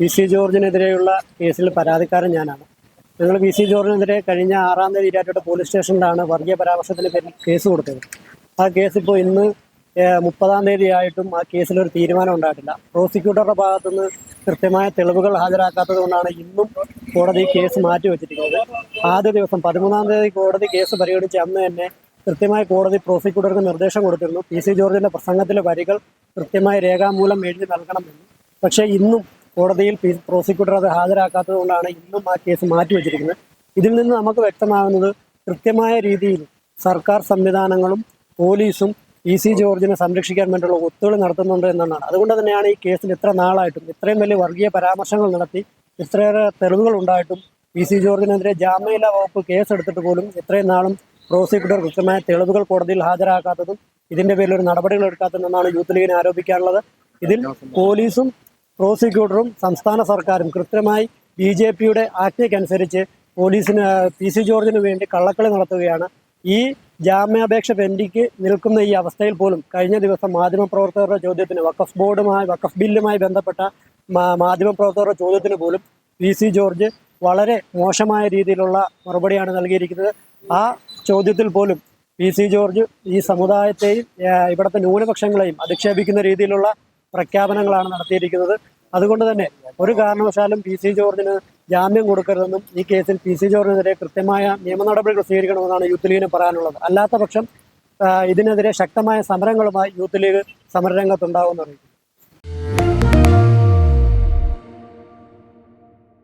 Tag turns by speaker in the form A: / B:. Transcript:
A: P C ജോർജിനെതിരെയുള്ള കേസിൽ പരാതിക്കാരൻ ഞാനാണ്. ഞങ്ങൾ പി സി ജോർജിനെതിരെ കഴിഞ്ഞ ആറാം തീയതി ഇരാറ്റോട്ട് പോലീസ് സ്റ്റേഷനിലാണ് വർഗീയ പരാമർശത്തിന് പേരിൽ കേസ് കൊടുത്തത്. ആ കേസ് ഇപ്പോൾ ഇന്ന് മുപ്പതാം തീയതി ആയിട്ടും ആ കേസിൽ ഒരു തീരുമാനം ഉണ്ടായിട്ടില്ല. പ്രോസിക്യൂട്ടറുടെ ഭാഗത്തുനിന്ന് കൃത്യമായ തെളിവുകൾ ഹാജരാക്കാത്തത് കൊണ്ടാണ് ഇന്നും കോടതി കേസ് മാറ്റിവെച്ചിരിക്കുന്നത് ആദ്യ ദിവസം പതിമൂന്നാം തീയതി കോടതി കേസ് പരിഗണിച്ച് അന്ന് തന്നെ കൃത്യമായി കോടതി പ്രോസിക്യൂട്ടർക്ക് നിർദ്ദേശം കൊടുത്തിരുന്നു. പി സി ജോർജിന്റെ പ്രസംഗത്തിലെ വരികൾ കൃത്യമായി രേഖാമൂലം എഴുതി നൽകണമെന്ന്. പക്ഷേ ഇന്നും കോടതിയിൽ പ്രോസിക്യൂട്ടർ അത് ഹാജരാക്കാത്തത് കൊണ്ടാണ് ഇന്നും ആ കേസ് മാറ്റിവെച്ചിരിക്കുന്നത് ഇതിൽ നിന്ന് നമുക്ക് വ്യക്തമാകുന്നത് കൃത്യമായ രീതിയിൽ സർക്കാർ സംവിധാനങ്ങളും പോലീസും ഇ സി ജോർജിനെ സംരക്ഷിക്കാൻ വേണ്ടിയുള്ള ഒത്തുകളി നടത്തുന്നുണ്ട് എന്നാണ് അതുകൊണ്ട് തന്നെയാണ് ഈ കേസിൽ ഇത്ര നാളായിട്ടും ഇത്രയും വലിയ വർഗീയ പരാമർശങ്ങൾ നടത്തി ഇത്രയേറെ തെളിവുകൾ ഉണ്ടായിട്ടും ഇ സി ജോർജിനെതിരെ ജാമ്യയില്ലാ വകുപ്പ് കേസെടുത്തിട്ട് പോലും ഇത്രയും നാളും പ്രോസിക്യൂട്ടർ കൃത്യമായ തെളിവുകൾ കോടതിയിൽ ഹാജരാക്കാത്തതും ഇതിന്റെ പേരിൽ ഒരു നടപടികൾ എടുക്കാത്തതെന്നാണ് യൂത്ത് ലീഗിനെ ആരോപിക്കാനുള്ളത്. ഇതിൽ പോലീസും പ്രോസിക്യൂട്ടറും സംസ്ഥാന സർക്കാരും കൃത്യമായി ബി ജെ പിയുടെ ആജ്ഞയ്ക്കനുസരിച്ച് പോലീസിന് പി സി ജോർജിന് വേണ്ടി കള്ളക്കളി നടത്തുകയാണ്. ഈ ജാമ്യാപേക്ഷ പെൻഡിക്ക് നിൽക്കുന്ന ഈ അവസ്ഥയിൽ പോലും കഴിഞ്ഞ ദിവസം മാധ്യമപ്രവർത്തകരുടെ ചോദ്യത്തിന് വക്കഫ് ബോർഡുമായി വക്കഫ് ബില്ലുമായി ബന്ധപ്പെട്ട മാധ്യമപ്രവർത്തകരുടെ ചോദ്യത്തിന് പോലും പി സി ജോർജ് വളരെ മോശമായ രീതിയിലുള്ള മറുപടിയാണ് നൽകിയിരിക്കുന്നത്. ആ ചോദ്യത്തിൽ പോലും പി സി ജോർജ് ഈ സമുദായത്തെയും ഇവിടുത്തെ ന്യൂനപക്ഷങ്ങളെയും അധിക്ഷേപിക്കുന്ന രീതിയിലുള്ള പ്രഖ്യാപനങ്ങളാണ് നടത്തിയിരിക്കുന്നത്. അതുകൊണ്ട് തന്നെ ഒരു കാരണവശാലും പി സി ജോർജിന് ജാമ്യം കൊടുക്കരുതെന്നും ഈ കേസിൽ പി സി ജോർജിനെതിരെ കൃത്യമായ നിയമ നടപടികൾ സ്വീകരിക്കണമെന്നാണ് യൂത്ത് ലീഗിന് പറയാനുള്ളത്. അല്ലാത്ത പക്ഷം ഇതിനെതിരെ ശക്തമായ സമരങ്ങളുമായി യൂത്ത് ലീഗ് സമരരംഗത്തുണ്ടാകുമെന്ന് അറിയിക്കും